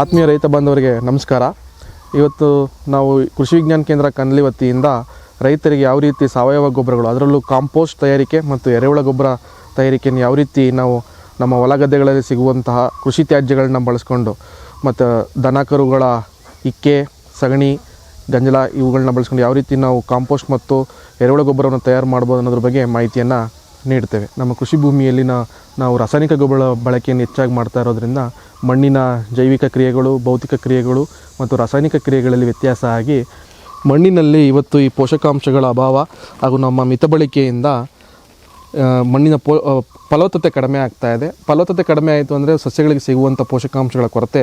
ಆತ್ಮೀಯ ರೈತ ಬಾಂಧವರಿಗೆ ನಮಸ್ಕಾರ. ಇವತ್ತು ನಾವು ಕೃಷಿ ವಿಜ್ಞಾನ ಕೇಂದ್ರ ಕನ್ಲಿ ವತಿಯಿಂದ ರೈತರಿಗೆ ಯಾವ ರೀತಿ ಸಾವಯವ ಗೊಬ್ಬರಗಳು, ಅದರಲ್ಲೂ ಕಾಂಪೋಸ್ಟ್ ತಯಾರಿಕೆ ಮತ್ತು ಎರೆಹುಳ ಗೊಬ್ಬರ ತಯಾರಿಕೆಯನ್ನು ಯಾವ ರೀತಿ ನಾವು ನಮ್ಮ ಹೊಲ ಗದ್ದೆಗಳಲ್ಲಿ ಸಿಗುವಂತಹ ಕೃಷಿ ತ್ಯಾಜ್ಯಗಳನ್ನ ಬಳಸ್ಕೊಂಡು ಮತ್ತು ದನ ಕರುಗಳ ಇಕ್ಕೆ, ಸಗಣಿ, ಗಂಜಲ ಇವುಗಳನ್ನ ಬಳಸ್ಕೊಂಡು ಯಾವ ರೀತಿ ನಾವು ಕಾಂಪೋಸ್ಟ್ ಮತ್ತು ಎರೆಹುಳ ಗೊಬ್ಬರವನ್ನು ತಯಾರು ಮಾಡ್ಬೋದು ಅನ್ನೋದ್ರ ಬಗ್ಗೆ ಮಾಹಿತಿಯನ್ನು ನೀಡ್ತೇವೆ. ನಮ್ಮ ಕೃಷಿ ಭೂಮಿಯಲ್ಲಿ ನಾವು ರಾಸಾಯನಿಕ ಗೊಬ್ಬರ ಬಳಕೆಯನ್ನು ಹೆಚ್ಚಾಗಿ ಮಾಡ್ತಾ ಇರೋದ್ರಿಂದ ಮಣ್ಣಿನ ಜೈವಿಕ ಕ್ರಿಯೆಗಳು, ಭೌತಿಕ ಕ್ರಿಯೆಗಳು ಮತ್ತು ರಾಸಾಯನಿಕ ಕ್ರಿಯೆಗಳಲ್ಲಿ ವ್ಯತ್ಯಾಸ ಆಗಿ ಮಣ್ಣಿನಲ್ಲಿ ಇವತ್ತು ಈ ಪೋಷಕಾಂಶಗಳ ಅಭಾವ ಹಾಗೂ ನಮ್ಮ ಮಿತ ಬಳಕೆಯಿಂದ ಮಣ್ಣಿನ ಪೋ ಫಲವತ್ತತೆ ಕಡಿಮೆ ಆಗ್ತಾ ಇದೆ. ಫಲವತ್ತತೆ ಕಡಿಮೆ ಆಯಿತು ಅಂದರೆ ಸಸ್ಯಗಳಿಗೆ ಸಿಗುವಂಥ ಪೋಷಕಾಂಶಗಳ ಕೊರತೆ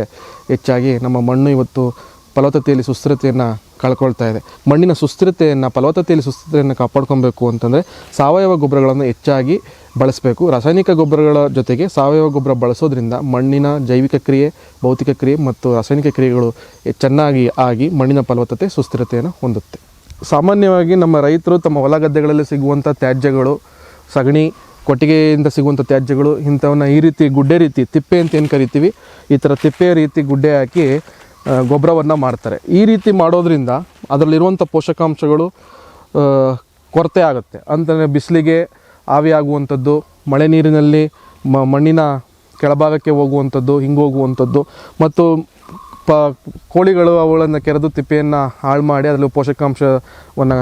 ಹೆಚ್ಚಾಗಿ ನಮ್ಮ ಮಣ್ಣು ಇವತ್ತು ಫಲವತ್ತತೆಯಲ್ಲಿ ಸುಸ್ಥಿರತೆಯನ್ನು ಕಳ್ಕೊಳ್ತಾ ಇದೆ. ಮಣ್ಣಿನ ಸುಸ್ಥಿರತೆಯನ್ನು, ಫಲವತ್ತತೆಯಲ್ಲಿ ಸುಸ್ಥಿರತೆಯನ್ನು ಕಾಪಾಡ್ಕೊಬೇಕು ಅಂತಂದರೆ ಸಾವಯವ ಗೊಬ್ಬರಗಳನ್ನು ಹೆಚ್ಚಾಗಿ ಬಳಸಬೇಕು. ರಾಸಾಯನಿಕ ಗೊಬ್ಬರಗಳ ಜೊತೆಗೆ ಸಾವಯವ ಗೊಬ್ಬರ ಬಳಸೋದ್ರಿಂದ ಮಣ್ಣಿನ ಜೈವಿಕ ಕ್ರಿಯೆ, ಭೌತಿಕ ಕ್ರಿಯೆ ಮತ್ತು ರಾಸಾಯನಿಕ ಕ್ರಿಯೆಗಳು ಚೆನ್ನಾಗಿ ಆಗಿ ಮಣ್ಣಿನ ಫಲವತ್ತತೆ, ಸುಸ್ಥಿರತೆಯನ್ನು ಹೊಂದುತ್ತೆ. ಸಾಮಾನ್ಯವಾಗಿ ನಮ್ಮ ರೈತರು ತಮ್ಮ ಹೊಲ ಗದ್ದೆಗಳಲ್ಲಿ ಸಿಗುವಂಥ ತ್ಯಾಜ್ಯಗಳು, ಸಗಣಿ, ಕೊಟ್ಟಿಗೆಯಿಂದ ಸಿಗುವಂಥ ತ್ಯಾಜ್ಯಗಳು ಇಂಥವನ್ನ ಈ ರೀತಿ ಗುಡ್ಡೆ ರೀತಿ, ತಿಪ್ಪೆ ಅಂತ ಏನು ಕರಿತೀವಿ? ಈ ಥರ ತಿಪ್ಪೆ ರೀತಿ ಗುಡ್ಡೆ ಹಾಕಿ ಗೊಬ್ಬರವನ್ನು ಮಾಡ್ತಾರೆ ಈ ರೀತಿ ಮಾಡೋದ್ರಿಂದ ಅದರಲ್ಲಿರುವಂಥ ಪೋಷಕಾಂಶಗಳು ಕೊರತೆ ಆಗುತ್ತೆ. ಅಂತಂದರೆ ಬಿಸಿಲಿಗೆ ಆವಿಯಾಗುವಂಥದ್ದು, ಮಳೆ ನೀರಿನಲ್ಲಿ ಮ, ಮಣ್ಣಿನ ಕೆಳಭಾಗಕ್ಕೆ ಹೋಗುವಂಥದ್ದು, ಹಿಂಗೆ ಹೋಗುವಂಥದ್ದು, ಮತ್ತು ಪ, ಕೋಳಿಗಳು ಅವುಗಳನ್ನು ಕೆರೆದು ತಿಪ್ಪೆಯನ್ನು ಹಾಳು ಮಾಡಿ ಅದರಲ್ಲಿ ಪೋಷಕಾಂಶವನ್ನು,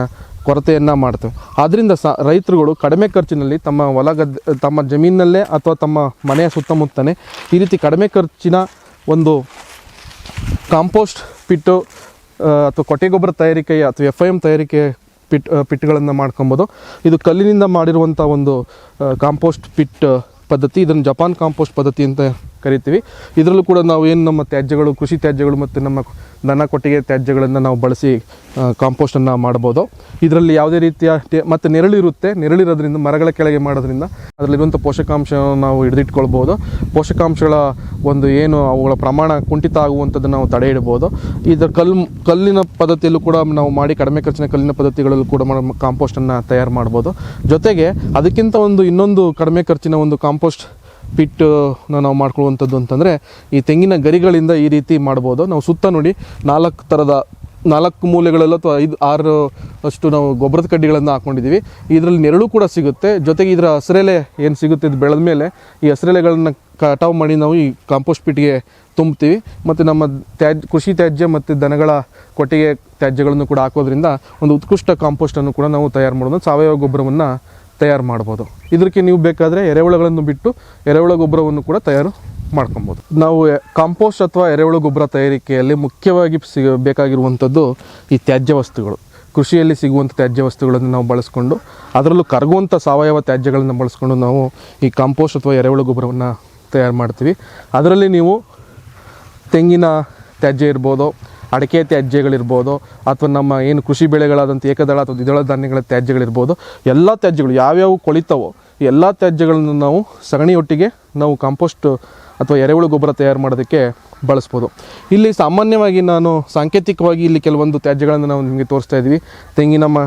ಕೊರತೆಯನ್ನು ಮಾಡ್ತವೆ. ಆದ್ದರಿಂದ ಸ, ರೈತರುಗಳು ಕಡಿಮೆ ಖರ್ಚಿನಲ್ಲಿ ತಮ್ಮ ಹೊಲ ಗದ್ದೆ, ತಮ್ಮ ಜಮೀನಿನಲ್ಲೇ ಅಥವಾ ತಮ್ಮ ಮನೆಯ ಸುತ್ತಮುತ್ತನೇ ಈ ರೀತಿ ಕಡಿಮೆ ಖರ್ಚಿನ ಒಂದು ಕಾಂಪೋಸ್ಟ್ ಪಿಟ್ಟು ಅಥವಾ ಕೊಟ್ಟೆ ಗೊಬ್ಬರ ತಯಾರಿಕೆಯ ಅಥವಾ ಎಫ್ ಐ ಎಂ ತಯಾರಿಕೆ ಪಿಟ್ ಪಿಟ್ಗಳನ್ನು ಮಾಡ್ಕೊಬೋದು. ಇದು ಕಲ್ಲಿನಿಂದ ಮಾಡಿರುವಂಥ ಒಂದು ಕಾಂಪೋಸ್ಟ್ ಪಿಟ್ ಪದ್ಧತಿ. ಇದನ್ನು ಜಪಾನ್ ಕಾಂಪೋಸ್ಟ್ ಪದ್ಧತಿ ಅಂತ ಕರಿತೀವಿ. ಇದರಲ್ಲೂ ಕೂಡ ನಾವು ಏನು ನಮ್ಮ ತ್ಯಾಜ್ಯಗಳು, ಕೃಷಿ ತ್ಯಾಜ್ಯಗಳು ಮತ್ತು ನಮ್ಮ ದನ ಕೊಟ್ಟಿಗೆ ತ್ಯಾಜ್ಯಗಳನ್ನು ನಾವು ಬಳಸಿ ಕಾಂಪೋಸ್ಟನ್ನು ಮಾಡ್ಬೋದು. ಇದರಲ್ಲಿ ಯಾವುದೇ ರೀತಿಯ ಮತ್ತು ನೆರಳಿರುತ್ತೆ ನೆರಳಿರೋದ್ರಿಂದ, ಮರಗಳ ಕೆಳಗೆ ಮಾಡೋದ್ರಿಂದ ಅದರಲ್ಲಿರುವಂಥ ಪೋಷಕಾಂಶವನ್ನು ನಾವು ಹಿಡಿದಿಟ್ಕೊಳ್ಬೋದು. ಪೋಷಕಾಂಶಗಳ ಒಂದು ಏನು ಅವುಗಳ ಪ್ರಮಾಣ ಕುಂಠಿತ ಆಗುವಂಥದ್ದನ್ನು ನಾವು ತಡೆ ಇಡ್ಬೋದು. ಇದರ ಕಲ್ಲು, ಕಲ್ಲಿನ ಪದ್ಧತಿಯಲ್ಲೂ ಕೂಡ ನಾವು ಮಾಡಿ ಕಡಿಮೆ ಖರ್ಚಿನ ಕಲ್ಲಿನ ಪದ್ಧತಿಗಳಲ್ಲೂ ಕೂಡ ಕಾಂಪೋಸ್ಟನ್ನು ತಯಾರು ಮಾಡ್ಬೋದು. ಜೊತೆಗೆ ಅದಕ್ಕಿಂತ ಒಂದು ಇನ್ನೊಂದು ಕಡಿಮೆ ಖರ್ಚಿನ ಒಂದು ಕಾಂಪೋಸ್ಟ್ ಪಿಟ್ ನಾವು ಮಾಡ್ಕೊಳ್ಳುವಂಥದ್ದು ಅಂತಂದರೆ ಈ ತೆಂಗಿನ ಗರಿಗಳಿಂದ ಈ ರೀತಿ ಮಾಡ್ಬೋದು. ನಾವು ಸುತ್ತ ನೋಡಿ ನಾಲ್ಕು ಥರದ ನಾಲ್ಕು ಮೂಲೆಗಳಲ್ಲೂ ಅಥವಾ ಐದು ಆರು ಅಷ್ಟು ನಾವು ಗೊಬ್ಬರದ ಕಡ್ಡಿಗಳನ್ನು ಹಾಕ್ಕೊಂಡಿದ್ದೀವಿ ಇದರಲ್ಲಿ ನೆರಳು ಕೂಡ ಸಿಗುತ್ತೆ. ಜೊತೆಗೆ ಇದರ ಹಸಿರೆಲೆ ಏನು ಸಿಗುತ್ತೆ ಇದು ಬೆಳೆದ ಮೇಲೆ ಈ ಹಸಿರೆಲೆಗಳನ್ನು ಕಟಾವು ಮಾಡಿ ನಾವು ಈ ಕಾಂಪೋಸ್ಟ್ ಪಿಟ್ಗೆ ತುಂಬ್ತೀವಿ ಮತ್ತು ನಮ್ಮ ತ್ಯಾಜ್ಯ ಕೃಷಿ ತ್ಯಾಜ್ಯ ಮತ್ತು ದನಗಳ ಕೊಟ್ಟಿಗೆ ತ್ಯಾಜ್ಯಗಳನ್ನು ಕೂಡ ಹಾಕೋದ್ರಿಂದ ಒಂದು ಉತ್ಕೃಷ್ಟ ಕಾಂಪೋಸ್ಟನ್ನು ಕೂಡ ನಾವು ತಯಾರು ಮಾಡೋದು. ಸಾವಯವ ಗೊಬ್ಬರವನ್ನು ತಯಾರು ಮಾಡ್ಬೋದು. ಇದಕ್ಕೆ ನೀವು ಬೇಕಾದರೆ ಎರೆಹುಳಗಳನ್ನು ಬಿಟ್ಟು ಎರೆಹುಳ ಗೊಬ್ಬರವನ್ನು ಕೂಡ ತಯಾರು ಮಾಡ್ಕೊಬೋದು. ನಾವು ಕಾಂಪೋಸ್ಟ್ ಅಥವಾ ಎರೆಹುಳ ಗೊಬ್ಬರ ತಯಾರಿಕೆಯಲ್ಲಿ ಮುಖ್ಯವಾಗಿ ಸಿಗ, ಬೇಕಾಗಿರುವಂಥದ್ದು ಈ ತ್ಯಾಜ್ಯ ವಸ್ತುಗಳು. ಕೃಷಿಯಲ್ಲಿ ಸಿಗುವಂಥ ತ್ಯಾಜ್ಯ ವಸ್ತುಗಳನ್ನು ನಾವು ಬಳಸ್ಕೊಂಡು, ಅದರಲ್ಲೂ ಕರಗುವಂಥ ಸಾವಯವ ತ್ಯಾಜ್ಯಗಳನ್ನು ಬಳಸ್ಕೊಂಡು ನಾವು ಈ ಕಾಂಪೋಸ್ಟ್ ಅಥವಾ ಎರೆಹುಳ ಗೊಬ್ಬರವನ್ನು ತಯಾರು ಮಾಡ್ತೀವಿ. ಅದರಲ್ಲಿ ನೀವು ತೆಂಗಿನ ತ್ಯಾಜ್ಯ ಇರ್ಬೋದು ಅಡಿಕೆ ತ್ಯಾಜ್ಯಗಳಿರ್ಬೋದು ಅಥವಾ ನಮ್ಮ ಏನು ಕೃಷಿ ಬೆಳೆಗಳಾದಂಥ ಏಕದಳ ಅಥವಾ ದ್ವಿದಳ ಧಾನ್ಯಗಳ ತ್ಯಾಜ್ಯಗಳಿರ್ಬೋದು, ಎಲ್ಲ ತ್ಯಾಜ್ಯಗಳು ಯಾವ್ಯಾವ ಕೊಳಿತವೋ ಎಲ್ಲ ತ್ಯಾಜ್ಯಗಳನ್ನು ನಾವು ಸಗಣಿಯೊಟ್ಟಿಗೆ ನಾವು ಕಾಂಪೋಸ್ಟ್ ಅಥವಾ ಎರೆಹುಳು ಗೊಬ್ಬರ ತಯಾರು ಮಾಡೋದಕ್ಕೆ ಬಳಸ್ಬೋದು. ಇಲ್ಲಿ ಸಾಮಾನ್ಯವಾಗಿ ನಾನು ಸಾಂಕೇತಿಕವಾಗಿ ಇಲ್ಲಿ ಕೆಲವೊಂದು ತ್ಯಾಜ್ಯಗಳನ್ನು ನಾವು ನಿಮಗೆ ತೋರಿಸ್ತಾ ಇದ್ವಿ ತೆಂಗಿನ ಮ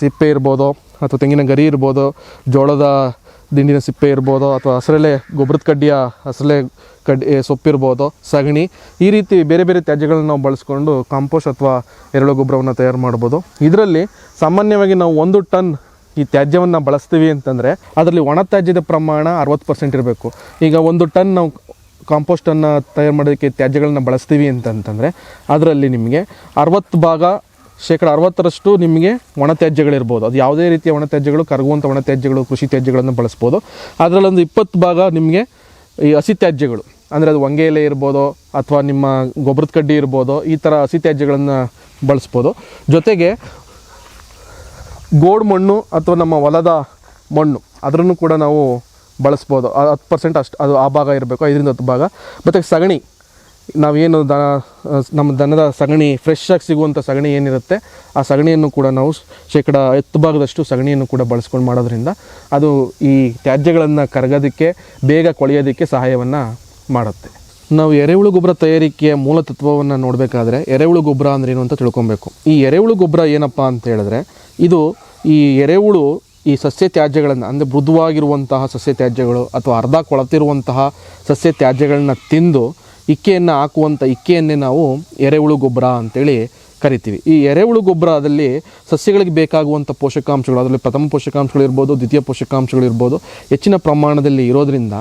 ಸಿಪ್ಪೆ ಇರ್ಬೋದು ಅಥವಾ ತೆಂಗಿನ ಗರಿ ಇರ್ಬೋದು, ಜೋಳದ ದಿಂಡಿನ ಸಿಪ್ಪೆ ಇರ್ಬೋದು ಅಥವಾ ಹಸರೆಲೆ ಗೊಬ್ಬರದ ಕಡ್ಡಿಯ ಹಸರೆಲೆ ಕಡ್ಡಿ ಸೊಪ್ಪಿರ್ಬೋದು, ಸಗಣಿ, ಈ ರೀತಿ ಬೇರೆ ಬೇರೆ ತ್ಯಾಜ್ಯಗಳನ್ನ ನಾವು ಬಳಸ್ಕೊಂಡು ಕಾಂಪೋಸ್ಟ್ ಅಥವಾ ಎರೆಳು ಗೊಬ್ಬರವನ್ನು ತಯಾರು ಮಾಡ್ಬೋದು. ಇದರಲ್ಲಿ ಸಾಮಾನ್ಯವಾಗಿ ನಾವು ಒಂದು ಟನ್ ಈ ತ್ಯಾಜ್ಯವನ್ನು ಬಳಸ್ತೀವಿ ಅಂತಂದರೆ ಅದರಲ್ಲಿ ಒಣ ತ್ಯಾಜ್ಯದ ಪ್ರಮಾಣ ಅರವತ್ತು ಪರ್ಸೆಂಟ್ ಇರಬೇಕು. ಈಗ ಒಂದು ಟನ್ ನಾವು ಕಾಂಪೋಸ್ಟನ್ನು ತಯಾರು ಮಾಡೋದಕ್ಕೆ ತ್ಯಾಜ್ಯಗಳನ್ನ ಬಳಸ್ತೀವಿ ಅಂತಂತಂದರೆ ಅದರಲ್ಲಿ ನಿಮಗೆ ಅರವತ್ತು ಭಾಗ, ಶೇಕಡ ಅರವತ್ತರಷ್ಟು ನಿಮಗೆ ಒಣ ತ್ಯಾಜ್ಯಗಳಿರ್ಬೋದು. ಅದು ಯಾವುದೇ ರೀತಿಯ ಒಣ ತ್ಯಾಜ್ಯಗಳು ಕರಗುವಂಥ ಒಣ ತ್ಯಾಜ್ಯಗಳು, ಕೃಷಿ ತ್ಯಾಜ್ಯಗಳನ್ನು ಬಳಸ್ಬೋದು. ಅದರಲ್ಲೊಂದು ಇಪ್ಪತ್ತು ಭಾಗ ನಿಮಗೆ ಈ ಹಸಿ ತ್ಯಾಜ್ಯಗಳು. ಅಂದರೆ ಅದು ಹೊಂಗೆ ಎಲೆ ಇರ್ಬೋದು ಅಥವಾ ನಿಮ್ಮ ಗೊಬ್ಬರದ ಕಡ್ಡಿ ಇರ್ಬೋದು, ಈ ಥರ ಹಸಿ ತ್ಯಾಜ್ಯಗಳನ್ನು ಬಳಸ್ಬೋದು. ಜೊತೆಗೆ ಗೋಡ್ ಮಣ್ಣು ಅಥವಾ ನಮ್ಮ ಹೊಲದ ಮಣ್ಣು, ಅದರನ್ನು ಕೂಡ ನಾವು ಬಳಸ್ಬೋದು. ಹತ್ತು ಪರ್ಸೆಂಟ್ ಅಷ್ಟು ಅದು ಆ ಭಾಗ ಇರಬೇಕು, ಐದರಿಂದ ಹತ್ತು ಭಾಗ. ಮತ್ತು ಸಗಣಿ, ನಾವೇನು ದನ, ನಮ್ಮ ದನದ ಸಗಣಿ ಫ್ರೆಶ್ ಆಗಿ ಸಿಗುವಂಥ ಸಗಣಿ ಏನಿರುತ್ತೆ, ಆ ಸಗಣಿಯನ್ನು ಕೂಡ ನಾವು ಶೇಕಡ ಹತ್ತು ಭಾಗದಷ್ಟು ಸಗಣಿಯನ್ನು ಕೂಡ ಬಳಸ್ಕೊಂಡು ಮಾಡೋದ್ರಿಂದ ಅದು ಈ ತ್ಯಾಜ್ಯಗಳನ್ನು ಕರಗೋದಕ್ಕೆ, ಬೇಗ ಕೊಳೆಯೋದಕ್ಕೆ ಸಹಾಯವನ್ನು ಮಾಡುತ್ತೆ. ನಾವು ಎರೆಹುಳು ಗೊಬ್ಬರ ತಯಾರಿಕೆಯ ಮೂಲ ತತ್ವವನ್ನು ನೋಡಬೇಕಾದ್ರೆ ಎರೆಹುಳು ಗೊಬ್ಬರ ಅಂದ್ರೆ ಏನು ಅಂತ ತಿಳ್ಕೊಬೇಕು. ಈ ಎರೆಹುಳು ಗೊಬ್ಬರ ಏನಪ್ಪ ಅಂತ ಹೇಳಿದ್ರೆ, ಇದು ಈ ಎರೆಹುಳು ಈ ಸಸ್ಯ ತ್ಯಾಜ್ಯಗಳನ್ನು, ಅಂದರೆ ಮೃದುವಾಗಿರುವಂತಹ ಸಸ್ಯ ತ್ಯಾಜ್ಯಗಳು ಅಥವಾ ಅರ್ಧ ಕೊಳತಿರುವಂತಹ ಸಸ್ಯ ತ್ಯಾಜ್ಯಗಳನ್ನ ತಿಂದು ಇಕ್ಕೆಯನ್ನು ಹಾಕುವಂಥ ಇಕ್ಕೆಯನ್ನೇ ನಾವು ಎರೆಹುಳು ಗೊಬ್ಬರ ಅಂತೇಳಿ ಕರಿತೀವಿ. ಈ ಎರೆಹುಳು ಗೊಬ್ಬರದಲ್ಲಿ ಸಸ್ಯಗಳಿಗೆ ಬೇಕಾಗುವಂಥ ಪೋಷಕಾಂಶಗಳು, ಅದರಲ್ಲಿ ಪ್ರಥಮ ಪೋಷಕಾಂಶಗಳಿರ್ಬೋದು ದ್ವಿತೀಯ ಪೋಷಕಾಂಶಗಳಿರ್ಬೋದು ಹೆಚ್ಚಿನ ಪ್ರಮಾಣದಲ್ಲಿ ಇರೋದರಿಂದ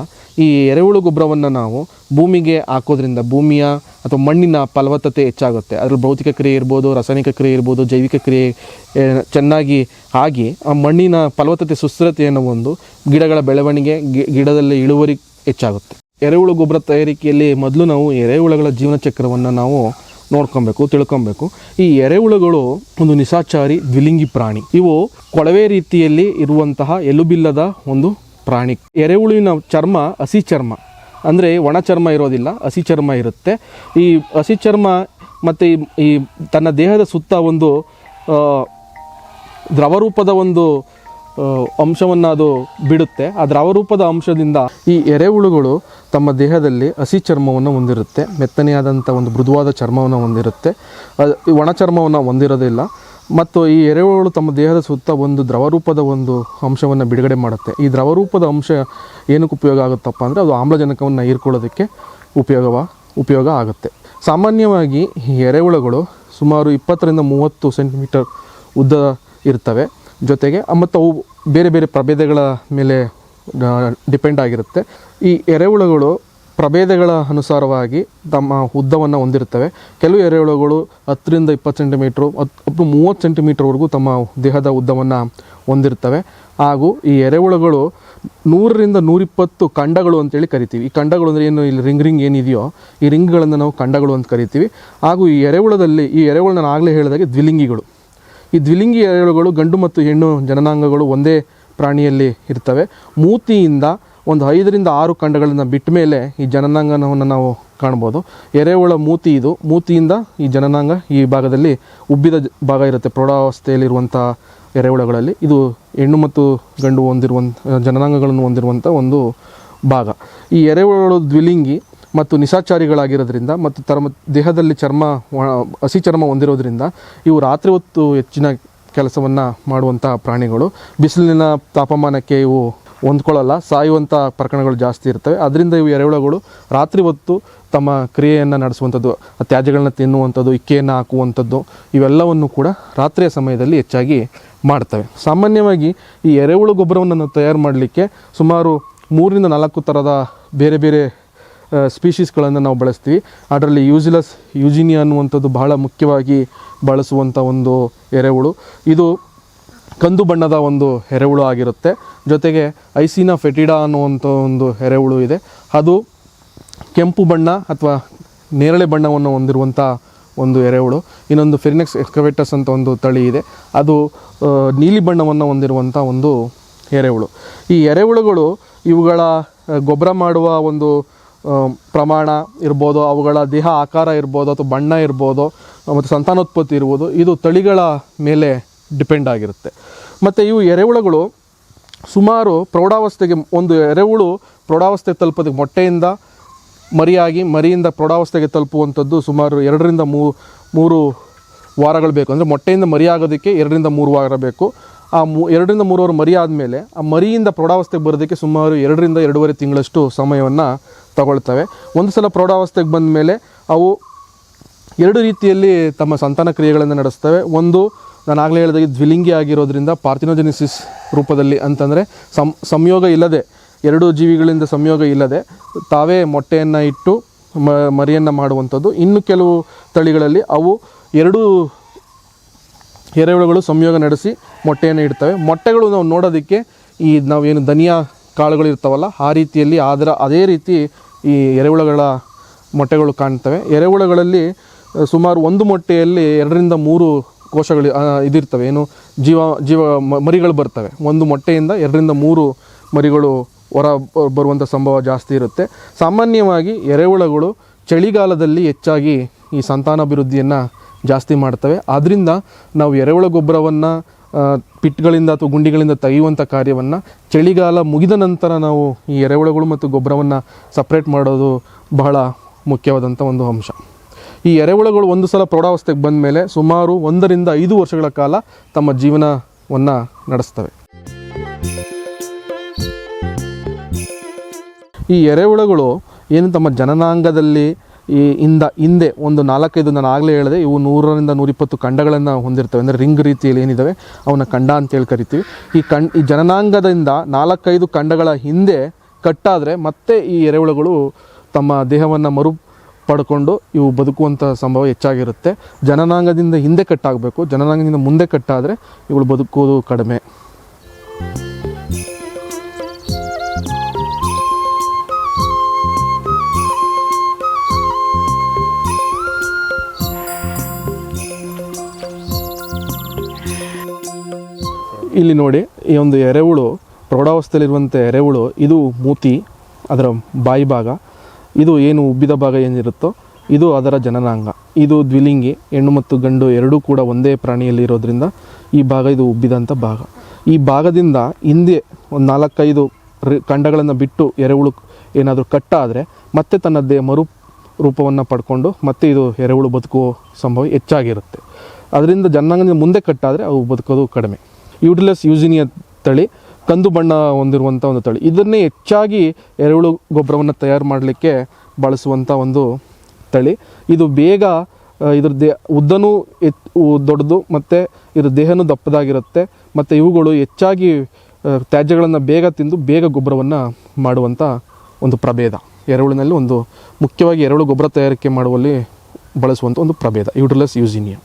ಈ ಎರೆಹುಳು ಗೊಬ್ಬರವನ್ನು ನಾವು ಭೂಮಿಗೆ ಹಾಕೋದ್ರಿಂದ ಭೂಮಿಯ ಅಥವಾ ಮಣ್ಣಿನ ಫಲವತ್ತತೆ ಹೆಚ್ಚಾಗುತ್ತೆ. ಅದರಲ್ಲಿ ಭೌತಿಕ ಕ್ರಿಯೆ ಇರ್ಬೋದು, ರಾಸಾಯನಿಕ ಕ್ರಿಯೆ ಇರ್ಬೋದು, ಜೈವಿಕ ಕ್ರಿಯೆ ಚೆನ್ನಾಗಿ ಆಗಿ ಆ ಮಣ್ಣಿನ ಫಲವತ್ತತೆ, ಸುಸ್ಥಿರತೆಯನ್ನು ಒಂದು ಗಿಡಗಳ ಬೆಳವಣಿಗೆ ಗಿಡದಲ್ಲಿ ಇಳುವರಿ ಹೆಚ್ಚಾಗುತ್ತೆ. ಎರೆಹುಳು ಗೊಬ್ಬರ ತಯಾರಿಕೆಯಲ್ಲಿ ಮೊದಲು ನಾವು ಎರೆಹುಳುಗಳ ಜೀವನ ಚಕ್ರವನ್ನು ನಾವು ನೋಡ್ಕೊಬೇಕು, ತಿಳ್ಕೊಬೇಕು. ಈ ಎರೆಹುಳುಗಳು ಒಂದು ನಿಸಾಚಾರಿ ದ್ವಿಲಿಂಗಿ ಪ್ರಾಣಿ. ಇವು ಕೊಳವೆ ರೀತಿಯಲ್ಲಿ ಇರುವಂತಹ ಎಲುಬಿಲ್ಲದ ಒಂದು ಪ್ರಾಣಿ. ಎರೆಹುಳುವಿನ ಚರ್ಮ ಹಸಿ ಚರ್ಮ. ಅಂದರೆ ಒಣ ಚರ್ಮ ಇರೋದಿಲ್ಲ, ಹಸಿ ಚರ್ಮ ಇರುತ್ತೆ. ಈ ಹಸಿ ಚರ್ಮ ಮತ್ತು ಈ- ತನ್ನ ದೇಹದ ಸುತ್ತ ಒಂದು ದ್ರವರೂಪದ ಒಂದು ಅಂಶವನ್ನು ಅದು ಬಿಡುತ್ತೆ. ಆ ದ್ರವರೂಪದ ಅಂಶದಿಂದ ಈ ಎರೆಹುಳುಗಳು ತಮ್ಮ ದೇಹದಲ್ಲಿ ಹಸಿ ಚರ್ಮವನ್ನು ಹೊಂದಿರುತ್ತೆ. ಮೆತ್ತನೆಯಾದಂಥ ಒಂದು ಮೃದುವಾದ ಚರ್ಮವನ್ನು ಹೊಂದಿರುತ್ತೆ. ಒಣ ಚರ್ಮವನ್ನು ಹೊಂದಿರೋದಿಲ್ಲ ಮತ್ತು ಈ ಎರೆಹುಳುಗಳು ತಮ್ಮ ದೇಹದ ಸುತ್ತ ಒಂದು ದ್ರವರೂಪದ ಒಂದು ಅಂಶವನ್ನು ಬಿಡುಗಡೆ ಮಾಡುತ್ತೆ. ಈ ದ್ರವರೂಪದ ಅಂಶ ಏನಕ್ಕೆ ಉಪಯೋಗ ಆಗುತ್ತಪ್ಪ ಅಂದರೆ ಅದು ಆಮ್ಲಜನಕವನ್ನು ಹೀರ್ಕೊಳ್ಳೋದಕ್ಕೆ ಉಪಯೋಗವ, ಉಪಯೋಗ ಆಗುತ್ತೆ. ಸಾಮಾನ್ಯವಾಗಿ ಈ ಎರೆಹುಳುಗಳು ಸುಮಾರು ಇಪ್ಪತ್ತರಿಂದ ಮೂವತ್ತು ಸೆಂಟಿಮೀಟರ್ ಉದ್ದ ಇರ್ತವೆ. ಜೊತೆಗೆ, ಮತ್ತು ಅವು ಬೇರೆ ಬೇರೆ ಪ್ರಭೇದಗಳ ಮೇಲೆ ಡಿಪೆಂಡ್ ಆಗಿರುತ್ತೆ. ಈ ಎರೆಹುಳುಗಳು ಪ್ರಭೇದಗಳ ಅನುಸಾರವಾಗಿ ತಮ್ಮ ಉದ್ದವನ್ನು ಹೊಂದಿರ್ತವೆ ಕೆಲವು ಎರೆಹುಳುಗಳು ಹತ್ತರಿಂದ ಇಪ್ಪತ್ತು ಸೆಂಟಿಮೀಟ್ರು ಹತ್ತು ಮೂವತ್ತು ಸೆಂಟಿಮೀಟ್ರ್ವರೆಗೂ ತಮ್ಮ ದೇಹದ ಉದ್ದವನ್ನು ಹೊಂದಿರ್ತವೆ ಹಾಗೂ ಈ ಎರೆಹುಳುಗಳು ನೂರರಿಂದ ನೂರಿಪ್ಪತ್ತು ಖಂಡಗಳು ಅಂತೇಳಿ ಕರಿತೀವಿ. ಈ ಖಂಡಗಳು ಅಂದರೆ ಏನು, ಇಲ್ಲಿ ರಿಂಗ್ ರಿಂಗ್ ಏನಿದೆಯೋ, ಈ ರಿಂಗ್ಗಳನ್ನು ನಾವು ಖಂಡಗಳು ಅಂತ ಕರಿತೀವಿ. ಹಾಗೂ ಈ ಎರೆಹುಳದಲ್ಲಿ, ಈ ಎರೆಹುಳು ನಾನು ಆಗಲೇ ಹೇಳಿದಾಗೆ ದ್ವಿಲಿಂಗಿಗಳು. ಈ ದ್ವಿಲಿಂಗಿ ಎರೆಹುಳುಗಳು ಗಂಡು ಮತ್ತು ಹೆಣ್ಣು ಜನನಾಂಗಗಳು ಒಂದೇ ಪ್ರಾಣಿಯಲ್ಲಿ ಇರ್ತವೆ. ಮೂತಿಯಿಂದ ಒಂದು ಐದರಿಂದ ಆರು ಖಂಡಗಳನ್ನು ಬಿಟ್ಟ ಮೇಲೆ ಈ ಜನನಾಂಗನವನ್ನು ನಾವು ಕಾಣ್ಬೋದು. ಎರೆಹುಳ ಮೂತಿ ಇದು. ಮೂತಿಯಿಂದ ಈ ಜನನಾಂಗ ಈ ಭಾಗದಲ್ಲಿ ಉಬ್ಬಿದ ಭಾಗ ಇರುತ್ತೆ. ಪ್ರೌಢಾವಸ್ಥೆಯಲ್ಲಿರುವಂಥ ಎರೆಹುಳಗಳಲ್ಲಿ. ಇದು ಹೆಣ್ಣು ಮತ್ತು ಗಂಡು ಹೊಂದಿರುವಂಥ, ಜನನಾಂಗಗಳನ್ನು ಹೊಂದಿರುವಂಥ ಒಂದು ಭಾಗ. ಈ ಎರೆಹುಳು ದ್ವಿಲಿಂಗಿ ಮತ್ತು ನಿಶಾಚಾರಿಗಳಾಗಿರೋದ್ರಿಂದ ಮತ್ತು ತಮ್ಮ ದೇಹದಲ್ಲಿ ಚರ್ಮ ಹಸಿ ಚರ್ಮ ಹೊಂದಿರೋದ್ರಿಂದ ಇವು ರಾತ್ರಿ ಹೊತ್ತು ಹೆಚ್ಚಿನ ಕೆಲಸವನ್ನು ಮಾಡುವಂಥ ಪ್ರಾಣಿಗಳು. ಬಿಸಿಲಿನ ತಾಪಮಾನಕ್ಕೆ ಇವು ಹೊಂದ್ಕೊಳ್ಳಲ್ಲ ಸಾಯುವಂಥ ಪ್ರಕರಣಗಳು ಜಾಸ್ತಿ ಇರ್ತವೆ. ಅದರಿಂದ ಇವು ಎರೆಹುಳಗಳು ರಾತ್ರಿ ಹೊತ್ತು ತಮ್ಮ ಕ್ರಿಯೆಯನ್ನು ನಡೆಸುವಂಥದ್ದು, ತ್ಯಾಜ್ಯಗಳನ್ನ ತಿನ್ನುವಂಥದ್ದು, ಇಕ್ಕೆಯನ್ನು ಹಾಕುವಂಥದ್ದು, ಇವೆಲ್ಲವನ್ನು ಕೂಡ ರಾತ್ರಿಯ ಸಮಯದಲ್ಲಿ ಹೆಚ್ಚಾಗಿ ಮಾಡ್ತವೆ. ಸಾಮಾನ್ಯವಾಗಿ ಈ ಎರೆಹುಳು ಗೊಬ್ಬರವನ್ನು ನಾವು ತಯಾರು ಮಾಡಲಿಕ್ಕೆ ಸುಮಾರು ಮೂರಿಂದ ನಾಲ್ಕು ಥರದ ಬೇರೆ ಬೇರೆ ಸ್ಪೀಷೀಸ್ಗಳನ್ನು ನಾವು ಬಳಸ್ತೀವಿ. ಅದರಲ್ಲಿ ಯೂಜಿಲಸ್, ಯೂಜಿನಿಯಾ ಅನ್ನುವಂಥದ್ದು ಬಹಳ ಮುಖ್ಯವಾಗಿ ಬಳಸುವಂಥ ಒಂದು ಎರೆಹುಳು. ಇದು ಕಂದು ಬಣ್ಣದ ಒಂದು ಎರೆಹುಳು ಆಗಿರುತ್ತೆ. ಜೊತೆಗೆ ಐಸಿನ ಫೆಟಿಡಾ ಅನ್ನುವಂಥ ಒಂದು ಎರೆಹುಳು ಇದೆ. ಅದು ಕೆಂಪು ಬಣ್ಣ ಅಥವಾ ನೇರಳೆ ಬಣ್ಣವನ್ನು ಹೊಂದಿರುವಂಥ ಒಂದು ಎರೆಹುಳು. ಇನ್ನೊಂದು ಫೆರಿನೆಕ್ಸ್ ಎಕ್ಸ್ಕವೆಟಸ್ ಅಂತ ಒಂದು ತಳಿ ಇದೆ. ಅದು ನೀಲಿ ಬಣ್ಣವನ್ನು ಹೊಂದಿರುವಂಥ ಒಂದು ಎರೆಹುಳು. ಈ ಎರೆಹುಳುಗಳು ಇವುಗಳ ಗೊಬ್ಬರ ಮಾಡುವ ಒಂದು ಪ್ರಮಾಣ ಇರ್ಬೋದು, ಅವುಗಳ ದೇಹ ಆಕಾರ ಇರ್ಬೋದು ಅಥವಾ ಬಣ್ಣ ಇರ್ಬೋದು, ಮತ್ತು ಸಂತಾನೋತ್ಪತ್ತಿ ಇರ್ಬೋದು, ಇದು ತಳಿಗಳ ಮೇಲೆ ಡಿಪೆಂಡ್ ಆಗಿರುತ್ತೆ. ಮತ್ತು ಇವು ಎರೆಹುಳುಗಳು ಸುಮಾರು ಪ್ರೌಢಾವಸ್ಥೆಗೆ, ಒಂದು ಎರೆಹುಳು ಪ್ರೌಢಾವಸ್ಥೆ ತಲುಪೋದಕ್ಕೆ ಮೊಟ್ಟೆಯಿಂದ ಮರಿಯಾಗಿ, ಮರಿಯಿಂದ ಪ್ರೌಢಾವಸ್ಥೆಗೆ ತಲುಪುವಂಥದ್ದು ಸುಮಾರು ಎರಡರಿಂದ ಮೂ, ಮೂರು ವಾರಗಳು ಬೇಕು. ಅಂದರೆ ಮೊಟ್ಟೆಯಿಂದ ಮರಿಯಾಗೋದಕ್ಕೆ ಎರಡರಿಂದ ಮೂರು ವಾರ ಬೇಕು. ಆ ಮೂ, ಎರಡರಿಂದ ಮೂರವರು ವಾರ ಮರಿ ಆದಮೇಲೆ ಆ ಮರಿಯಿಂದ ಪ್ರೌಢಾವಸ್ಥೆಗೆ ಬರೋದಕ್ಕೆ ಸುಮಾರು ಎರಡರಿಂದ ಎರಡೂವರೆ ತಿಂಗಳಷ್ಟು ಸಮಯವನ್ನು ತಗೊಳ್ತವೆ. ಒಂದು ಸಲ ಪ್ರೌಢಾವಸ್ಥೆಗೆ ಬಂದ ಮೇಲೆ ಅವು ಎರಡು ರೀತಿಯಲ್ಲಿ ತಮ್ಮ ಸಂತಾನ ಕ್ರಿಯೆಗಳನ್ನು ನಡೆಸ್ತವೆ. ಒಂದು, ನಾನು ಆಗಲೇ ಹೇಳಿದಾಗೆ ದ್ವಿಲಿಂಗಿ ಆಗಿರೋದ್ರಿಂದ ಪಾರ್ಥಿನೋಜೆನಿಸಿಸ್ ರೂಪದಲ್ಲಿ ಅಂತಂದರೆ ಸಂಯೋಗ ಇಲ್ಲದೆ, ಎರಡು ಜೀವಿಗಳಿಂದ ಸಂಯೋಗ ಇಲ್ಲದೆ ತಾವೇ ಮೊಟ್ಟೆಯನ್ನು ಇಟ್ಟು ಮರಿಯನ್ನು ಮಾಡುವಂಥದ್ದು. ಇನ್ನು ಕೆಲವು ತಳಿಗಳಲ್ಲಿ ಅವು ಎರಡೂ ಎರೆಹುಳುಗಳು ಸಂಯೋಗ ನಡೆಸಿ ಮೊಟ್ಟೆಯನ್ನು ಇಡ್ತವೆ. ಮೊಟ್ಟೆಗಳು ನಾವು ನೋಡೋದಕ್ಕೆ ಈ ನಾವೇನು ಧನಿಯಾ ಕಾಳುಗಳು ಇರ್ತಾವಲ್ಲ, ಆ ರೀತಿಯಲ್ಲಿ ಅದರ ಅದೇ ರೀತಿ ಈ ಎರೆಹುಳುಗಳ ಮೊಟ್ಟೆಗಳು ಕಾಣ್ತವೆ. ಎರೆಹುಳುಗಳಲ್ಲಿ ಸುಮಾರು ಒಂದು ಮೊಟ್ಟೆಯಲ್ಲಿ ಎರಡರಿಂದ ಮೂರು ಕೋಶಗಳು ಇದಿರ್ತವೆ. ಏನು ಜೀವ ಜೀವ ಮರಿಗಳು ಬರ್ತವೆ. ಒಂದು ಮೊಟ್ಟೆಯಿಂದ ಎರಡರಿಂದ ಮೂರು ಮರಿಗಳು ಹೊರ ಬರುವಂಥ ಸಂಭವ ಜಾಸ್ತಿ ಇರುತ್ತೆ. ಸಾಮಾನ್ಯವಾಗಿ ಎರೆಹುಳುಗಳು ಚಳಿಗಾಲದಲ್ಲಿ ಹೆಚ್ಚಾಗಿ ಈ ಸಂತಾನಾಭಿವೃದ್ಧಿಯನ್ನು ಜಾಸ್ತಿ ಮಾಡ್ತವೆ. ಆದ್ದರಿಂದ ನಾವು ಎರೆಹುಳ ಗೊಬ್ಬರವನ್ನು ಪಿಟ್ಗಳಿಂದ ಅಥವಾ ಗುಂಡಿಗಳಿಂದ ತೆಗೆಯುವಂಥ ಕಾರ್ಯವನ್ನು ಚಳಿಗಾಲ ಮುಗಿದ ನಂತರ ನಾವು ಈ ಎರೆಹುಳಗಳು ಮತ್ತು ಗೊಬ್ಬರವನ್ನು ಸಪ್ರೇಟ್ ಮಾಡೋದು ಬಹಳ ಮುಖ್ಯವಾದಂಥ ಒಂದು ಅಂಶ. ಈ ಎರೆಹುಳುಗಳು ಒಂದು ಸಲ ಪ್ರೌಢಾವಸ್ಥೆಗೆ ಬಂದ ಮೇಲೆ ಸುಮಾರು ಒಂದರಿಂದ ಐದು ವರ್ಷಗಳ ಕಾಲ ತಮ್ಮ ಜೀವನವನ್ನು ನಡೆಸ್ತವೆ. ಈ ಎರೆಹುಳುಗಳು ಏನು ತಮ್ಮ ಜನನಾಂಗದಲ್ಲಿ ಈ ಇಂದ ಹಿಂದೆ ಒಂದು ನಾಲ್ಕೈದು ನಾನು ಆಗಲೇ ಹೇಳಿದೆ, ಇವು ನೂರರಿಂದ ನೂರಿಪ್ಪತ್ತು ಖಂಡಗಳನ್ನು ಹೊಂದಿರ್ತವೆ. ಅಂದರೆ ರಿಂಗ್ ರೀತಿಯಲ್ಲಿ ಏನಿದ್ದಾವೆ ಅವನ್ನ ಖಂಡ ಅಂತೇಳಿ ಕರಿತೀವಿ. ಈ ಕಣ್ ಈ ಜನನಾಂಗದಿಂದ ನಾಲ್ಕೈದು ಖಂಡಗಳ ಹಿಂದೆ ಕಟ್ಟಾದರೆ ಮತ್ತೆ ಈ ಎರೆಹುಳುಗಳು ತಮ್ಮ ದೇಹವನ್ನು ಮರು ಪಡ್ಕೊಂಡು ಇವು ಬದುಕುವಂಥ ಸಂಭವ ಹೆಚ್ಚಾಗಿರುತ್ತೆ. ಜನನಾಂಗದಿಂದ ಹಿಂದೆ ಕಟ್ಟಾಗಬೇಕು, ಜನನಾಂಗದಿಂದ ಮುಂದೆ ಕಟ್ಟಾದರೆ ಇವುಗಳು ಬದುಕೋದು ಕಡಿಮೆ. ಇಲ್ಲಿ ನೋಡಿ, ಈ ಒಂದು ಎರೆಹುಳು ಪ್ರೌಢಾವಸ್ಥೆಯಲ್ಲಿರುವಂಥ ಎರೆಹುಳು, ಇದು ಮೂತಿ, ಅದರ ಬಾಯಿ ಭಾಗ. ಇದು ಏನು ಉಬ್ಬಿದ ಭಾಗ ಏನಿರುತ್ತೋ, ಇದು ಅದರ ಜನನಾಂಗ. ಇದು ದ್ವಿಲಿಂಗಿ, ಹೆಣ್ಣು ಮತ್ತು ಗಂಡು ಎರಡೂ ಕೂಡ ಒಂದೇ ಪ್ರಾಣಿಯಲ್ಲಿ ಇರೋದ್ರಿಂದ ಈ ಭಾಗ ಇದು ಉಬ್ಬಿದಂಥ ಭಾಗ. ಈ ಭಾಗದಿಂದ ಹಿಂದೆ ಒಂದು ನಾಲ್ಕೈದು ಖಂಡಗಳನ್ನು ಬಿಟ್ಟು ಎರೆಹುಳು ಏನಾದರೂ ಕಟ್ಟಾದರೆ ಮತ್ತೆ ತನ್ನ ದೇ ಮರು ರೂಪವನ್ನು ಪಡ್ಕೊಂಡು ಮತ್ತೆ ಇದು ಎರೆಹುಳು ಬದುಕುವ ಸಂಭವ ಹೆಚ್ಚಾಗಿರುತ್ತೆ. ಅದರಿಂದ ಜನಾಂಗದಿಂದ ಮುಂದೆ ಕಟ್ಟಾದರೆ ಅವು ಬದುಕೋದು ಕಡಿಮೆ. ಯೂಟಿಲಸ್ ಯೂಜಿನಿಯ ತಳಿ, ಕಂದು ಬಣ್ಣ ಹೊಂದಿರುವಂಥ ಒಂದು ತಳಿ. ಇದನ್ನೇ ಹೆಚ್ಚಾಗಿ ಎರೆಹುಳು ಗೊಬ್ಬರವನ್ನು ತಯಾರು ಮಾಡಲಿಕ್ಕೆ ಬಳಸುವಂಥ ಒಂದು ತಳಿ. ಇದು ಬೇಗ ಇದ್ರ ದೇ, ಉದ್ದನೂ ಎತ್ ದೊಡ್ಡದು ಮತ್ತು ಇದ್ರ ದೇಹನೂ ದಪ್ಪದಾಗಿರುತ್ತೆ ಮತ್ತು ಇವುಗಳು ಹೆಚ್ಚಾಗಿ ತ್ಯಾಜ್ಯಗಳನ್ನು ಬೇಗ ತಿಂದು ಬೇಗ ಗೊಬ್ಬರವನ್ನು ಮಾಡುವಂಥ ಒಂದು ಪ್ರಭೇದ. ಎರೆಹುಳಿನಲ್ಲಿ ಒಂದು ಮುಖ್ಯವಾಗಿ ಎರೆಹುಳು ಗೊಬ್ಬರ ತಯಾರಿಕೆ ಮಾಡುವಲ್ಲಿ ಬಳಸುವಂಥ ಒಂದು ಪ್ರಭೇದ, ಯೂಟಿಲಸ್ ಯೂಸಿನಿಯಾ